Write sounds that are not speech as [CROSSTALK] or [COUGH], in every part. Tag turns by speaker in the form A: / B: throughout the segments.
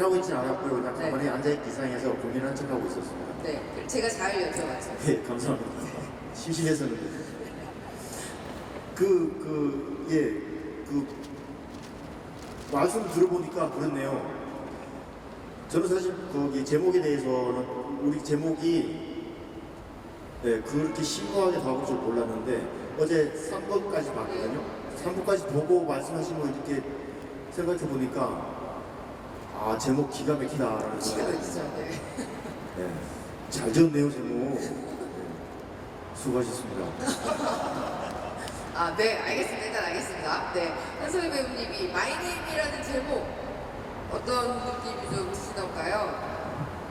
A: 하고 있진 않았고요. 그냥
B: 네.
A: 가만히 앉아있기 이상해서 고민한 척 하고 있었습니다.
B: 네, 제가 잘 여쭤봤죠.
A: 예, 감사합니다. [LAUGHS] 심심해서는. 그, 그, 예, 그, 말씀 들어보니까 그렇네요. 저는 사실 거기 제목에 대해서는 우리 제목이 네, 그렇게 심오하게 다가올 줄 몰랐는데 어제 3번까지 봤거든요. 3번까지 보고 말씀하신 거 이렇게 생각해 보니까 아, 제목 기가 막히다라는 생각이
B: 막히죠. 네.
A: 네. 잘 지었네요, 제목. 네. 수고하셨습니다.
B: 아, 네, 알겠습니다. 일단 알겠습니다. 네, 한소희 배우님이 마이 네임이라는 제목 어떤 느낌이 좀 드시던가요?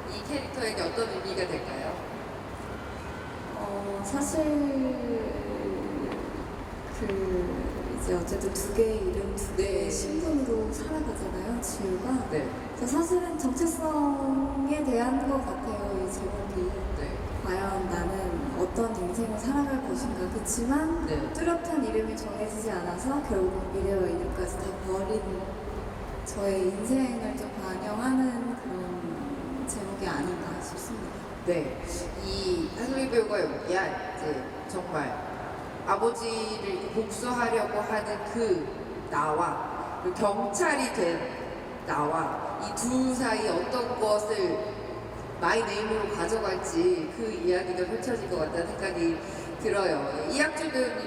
B: 이 캐릭터에게 어떤 의미가 될까요?
C: 어, 사실 그 이제 어쨌든 두 개의 이름 두 개의
B: 네.
C: 지우가.
B: 네,
C: 그래서 사실은 정체성에 대한 것 같아요, 이 제목이.
B: 네,
C: 과연 나는 어떤 인생을 살아갈 것인가. 그렇지만
B: 네.
C: 뚜렷한 이름이 정해지지 않아서 결국 미래와 이름까지 다 버린 저의 인생을 좀 반영하는 그런 제목이 아닌가 싶습니다.
B: 네. 이 한소희 배우가 연기한 이제 정말 아버지를 복수하려고 하는 그 나와 그 경찰이 된 나와 이둘 사이 어떤 것을 마이 네임으로 가져갈지 그 이야기가 펼쳐질 것 같다는 생각이 들어요.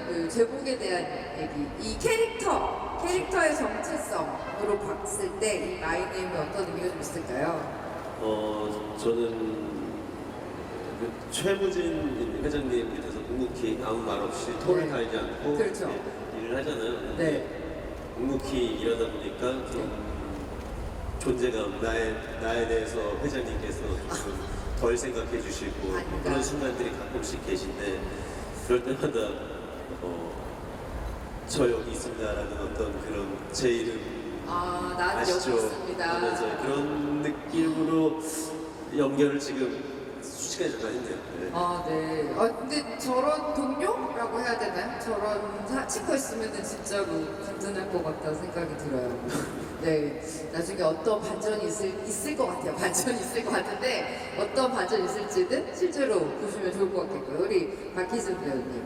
B: 그 제목에 대한 얘기, 이 캐릭터, 캐릭터의 정체성으로 봤을 때 이 마이 네임이 어떤 의미가 좀 있을까요?
D: 어, 저는 그 최무진 회장님 밑에서 묵묵히 아무 말 없이 톤을
B: 네.
D: 달지 않고
B: 그렇죠.
D: 예, 일을 하잖아요.
B: 네.
D: 묵묵히 일하다 보니까 좀 존재감, 나에, 나에 대해서 회장님께서 좀덜 생각해 주시고
B: 아닌가.
D: 그런 순간들이 가끔씩 계신데 그럴 때마다 어, 저 여기 있습니다라는 어떤 그런 제 이름
B: 아, 난 여기
D: 아시죠?
B: 있습니다.
D: 하면서 그런 느낌으로 연결을 지금 잠깐 했네요. 네.
B: 아, 네. 아, 근데 저런 동료라고 해야 되나요? 저런 사, 친구 있으면 진짜로 든든할 것 같다는 생각이 들어요. [LAUGHS] 네. 나중에 어떤 반전이 있을, 있을 것 같아요. 반전이 있을 것 같은데, 어떤 반전이 있을지는 실제로 보시면 좋을 것 같겠고요. 우리 박희준 배우님.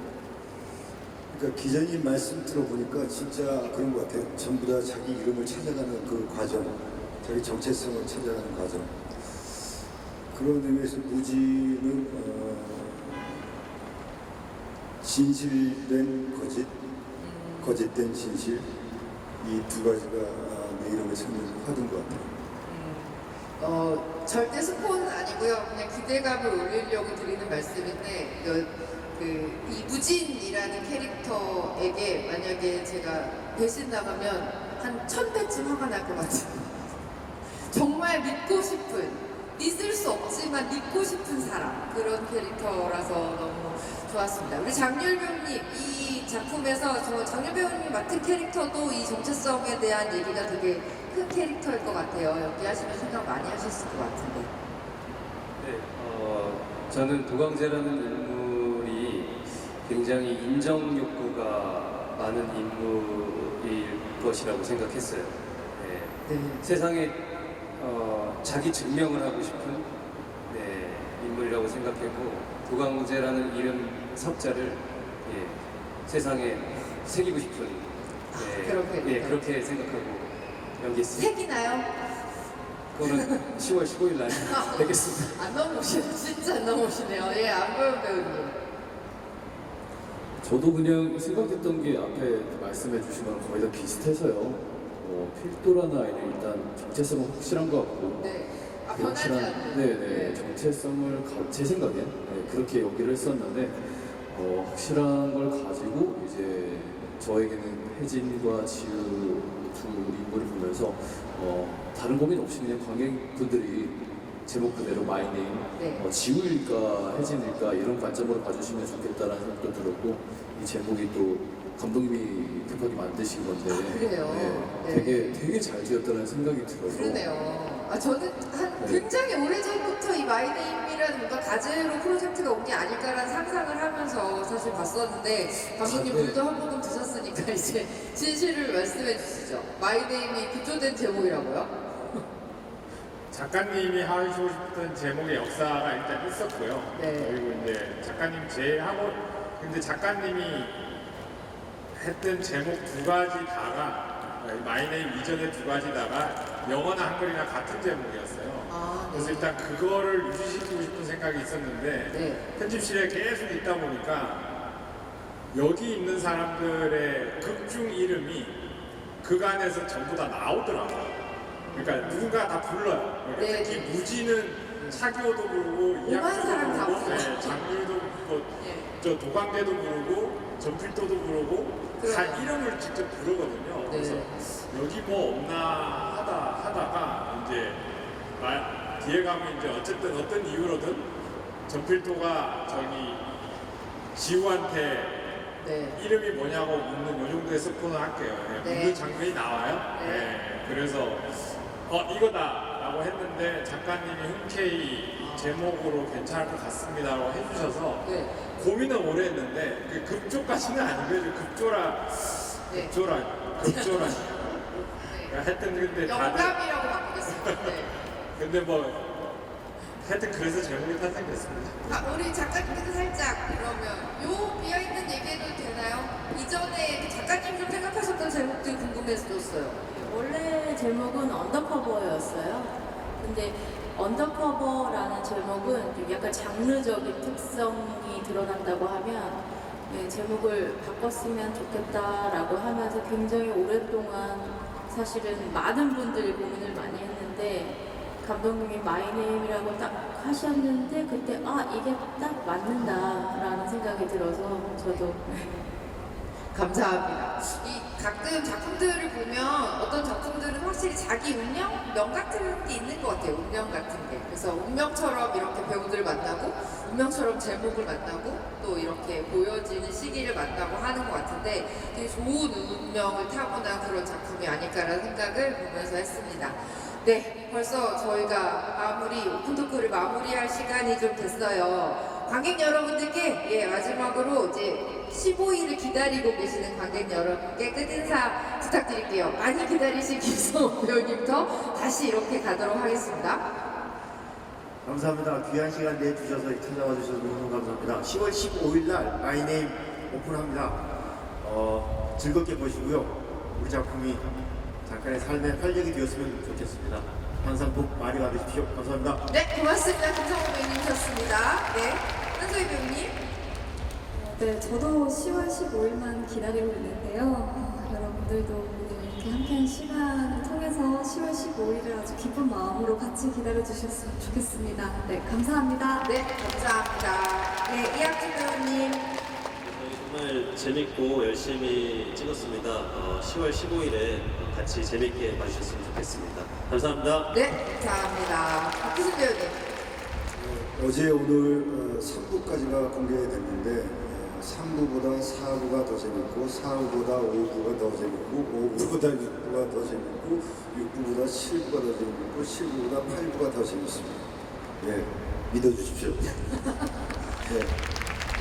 E: 그러니까 기자님 말씀 들어보니까 진짜 그런 것 같아요. 전부 다 자기 이름을 찾아가는 그 과정, 자기 정체성을 찾아가는 과정. 그런 의미에서 무지는 어, 진실된 거짓, 거짓된 진실 이 두 가지가 아, 내 찾는 화두인 것 같아요.
B: 어, 절대 스포는 아니고요. 그냥 기대감을 올리려고 드리는 말씀인데, 그, 그 이부진이라는 캐릭터에게 만약에 제가 배신 나가면 한 천 배쯤 화가 날 것 같아요. [LAUGHS] 정말 믿고 싶은, 믿을 수 없지만 믿고 싶은 사람. 그런 캐릭터라서 너무 좋았습니다. 우리 장렬 배우님, 이 작품에서 저 장렬 배우님이 맡은 캐릭터도 이 정체성에 대한 얘기가 되게 큰 캐릭터일 것 같아요. 연기하시면 생각 많이 하셨을 것 같은데.
F: 네, 어, 저는 도강제라는 인물이 굉장히 인정 욕구가 많은 인물일 것이라고 생각했어요. 네,
B: 네.
F: 세상에 어, 자기 증명을 하고 싶은 네, 인물이라고 생각했고 도강제라는 이름 석자를 예, 세상에 새기고 싶은 네,
B: 그런 캐릭터.
F: 예, 그렇게 생각하고 연기했습니다.
B: 색이나요?
F: 그거는 10월 15일 날 뵙겠습니다.
B: 안 넘으시네. 진짜 안 넘으시네요. 예, 안보영 배우님.
G: 저도 그냥 생각했던 게 앞에 말씀해 주신 거랑 거의 다 비슷해서요. 어, 필도라는 아이는 일단 정체성은 확실한 것 같고
B: 네. 아, 변하지 않는.
G: 네네 정체성을 가- 제 생각엔 네, 그렇게 연기를 했었는데 어, 확실한 걸 가지고 이제 저에게는 혜진과 지우 두 인물을 보면서 어, 다른 고민 없이 그냥 관객분들이 제목 그대로 마이네임
B: 네.
G: 어, 지우일까 혜진일까 이런 관점으로 봐주시면 좋겠다라는 생각도 들었고 이 제목이 또 감독님이 급하게 만드신 건데
B: 아, 그래요? 네.
G: 되게 되게 잘 지었다는 생각이 들어서
B: 그러네요. 아, 저는 한
G: 네.
B: 굉장히 오래전부터 이 마이네임이라는 뭔가 가제로 프로젝트가 온 게 아닐까라는 상상을 하면서 사실 봤었는데 감독님
G: 아, 네.
B: 물도 한 모금 드셨으니까 [LAUGHS] 이제 진실을 말씀해 주시죠. 마이네임이 기초된 제목이라고요? [LAUGHS]
H: 작가님이 하시고 싶은 제목의 역사가 일단 있었고요.
B: 네.
H: 그리고 이제 작가님 제 하고 근데 작가님이 했던 제목 두 가지 다가 마이네임 이전의 두 가지 다가 영어나 한글이나 같은 제목이었어요.
B: 아,
H: 그래서
B: 네.
H: 일단 그거를 유지시키고 싶은 생각이 있었는데
B: 네.
H: 편집실에 계속 있다 보니까 여기 있는 사람들의 극중 이름이 그간에서 전부 다 나오더라고요. 그러니까 누군가 다 불러요. 그러니까
B: 네.
H: 특히 무지는 차기호도 부르고
B: 오만 사람 다
H: 부르고. 네, 장률도 부르고
B: 예.
H: 저 도광대도 부르고 전필도도 부르고 다
B: 그러네요.
H: 이름을 직접 부르거든요. 그래서
B: 네.
H: 여기 뭐 없나 하다 하다가 이제 말, 뒤에 가면 이제 어쨌든 어떤 이유로든 전필도가 저기 지우한테
B: 네.
H: 이름이 뭐냐고 묻는 요 정도의 스포는 할게요. 네,
B: 네.
H: 묻는 장면이 나와요.
B: 네.
H: 네. 그래서 어 이거다 라고 했는데 작가님이 흔쾌히 제목으로 괜찮을 것 같습니다 라고 해주셔서
B: 네.
H: 고민을 오래 했는데 그 급조까지는 아니고요. 급조라
B: 네.
H: 급조라 급조라
B: 네.
H: 하여튼 근데 다들
B: 영감이라고 바꾸겠습니다. 네.
H: 근데 뭐 하여튼 그래서 제목이 탄생됐습니다.
B: 아, 우리 작가님께서 살짝 그러면 요 비어있는 얘기해도 되나요? 이전에 그 작가님 좀 생각하셨던 제목들이 궁금했었어요.
I: 원래 제목은 언더커버였어요. 근데 언더커버라는 제목은 좀 약간 장르적인 특성이 드러난다고 하면 네, 제목을 바꿨으면 좋겠다라고 하면서 굉장히 오랫동안 사실은 많은 분들이 고민을 많이 했는데 감독님이 마이네임이라고 딱 하셨는데 그때 아 이게 딱 맞는다라는 생각이 들어서 저도
B: 감사합니다. 이 가끔 작품들을 보면 확실히 자기 운명, 명 같은 게 있는 것 같아요. 운명 같은 게. 그래서 운명처럼 이렇게 배우들을 만나고, 운명처럼 제목을 만나고, 또 이렇게 보여지는 시기를 만나고 하는 것 같은데 되게 좋은 운명을 타고난 그런 작품이 아닐까라는 생각을 보면서 했습니다. 네, 벌써 저희가 마무리, 오픈 토크를 마무리할 시간이 좀 됐어요. 관객 여러분들께 예, 마지막으로 이제 15일을 기다리고 계시는 관객 여러분께 끝인사 부탁드릴게요. 많이 기다리신 [LAUGHS] 김성호 배우님부터 다시 이렇게 가도록 하겠습니다.
A: 감사합니다. 귀한 시간 내주셔서 찾아와 주셔서 너무 감사합니다. 10월 15일 날 마이네임 오픈합니다. 어, 즐겁게 보시고요. 우리 작품이 작가의 삶의 활력이 되었으면 좋겠습니다. 항상 복 많이 받으십시오. 감사합니다.
B: 네, 고맙습니다. 김성호 배우님이셨습니다. 네, 한소희 배우님.
C: 네, 저도 10월 15일만 기다리고 있는데요. 어, 여러분들도 오늘 이렇게 함께한 시간을 통해서 10월 15일을 아주 기쁜 마음으로 같이 기다려주셨으면 좋겠습니다. 네, 감사합니다.
B: 네, 감사합니다. 네, 이학준 배우님.
D: 저희 정말 재밌고 열심히 찍었습니다. 어, 10월 15일에 같이 재밌게 봐주셨으면 좋겠습니다. 감사합니다.
B: 네, 감사합니다. 박희순 배우님.
E: 어제 오늘 3부까지가 공개됐는데 3부보다 4부가 더 재밌고 4부보다 5부가 더 재밌고 5부보다 6부가 더 재밌고 6부보다 7부가 더 재밌고 7부보다 8부가 더 재밌습니다. 예, 믿어주십시오. 네.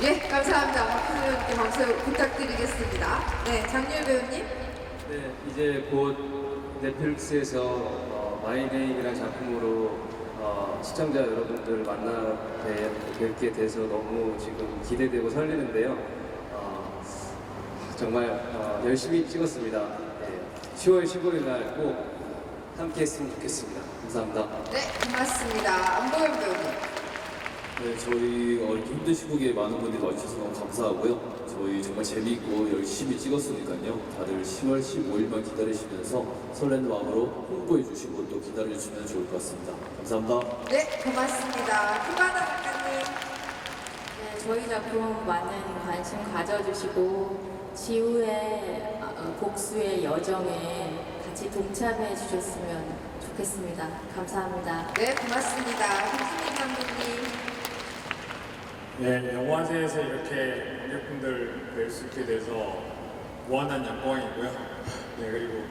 E: [LAUGHS]
B: 예, 감사합니다. 배우님께 박수 부탁드리겠습니다. 네, 장률 배우님.
F: 네, 이제 곧 넷플릭스에서 어, 마이네임이라는 작품으로 어, 시청자 여러분들 만나 뵈- 뵙게 돼서 너무 지금 기대되고 설레는데요. 어, 정말 어, 열심히 찍었습니다. 네, 10월 15일 날 꼭 함께 했으면 좋겠습니다. 감사합니다.
B: 네, 고맙습니다. 안보영 배우님.
G: 네, 저희 어, 이렇게 힘든 시국에 많은 분들이 와주셔서 너무 감사하고요. 저희 정말 재미있고 열심히 찍었으니까요. 다들 10월 15일만 기다리시면서 설레는 마음으로 홍보해 주시고 또 기다려 주시면 좋을 것 같습니다. 감사합니다.
B: 네, 고맙습니다. 김하나 작가님.
I: 네, 저희 작품 많은 관심 가져주시고 지우의 어, 복수의 여정에 같이 동참해 주셨으면 좋겠습니다. 감사합니다.
B: 네, 고맙습니다. 김승민 감독님.
H: 네, 영화제에서 이렇게 관객분들 뵐 수 있게 돼서 무한한 영광이고요. 네, 그리고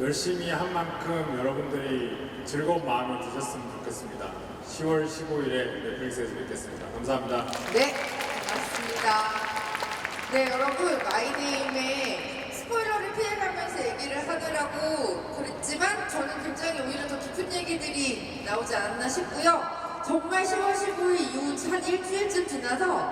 H: 열심히 한 만큼 여러분들이 즐거운 마음을 드셨으면 좋겠습니다. 10월 15일에 넷플릭스에서 뵙겠습니다. 감사합니다.
B: 네, 고맙습니다. 네, 여러분, 마이네임의 스포일러를 피해가면서 얘기를 하느라고 그랬지만 저는 굉장히 오히려 더 깊은 얘기들이 나오지 않았나 싶고요. 정말 10월 15일 이후 한 일주일쯤 지나서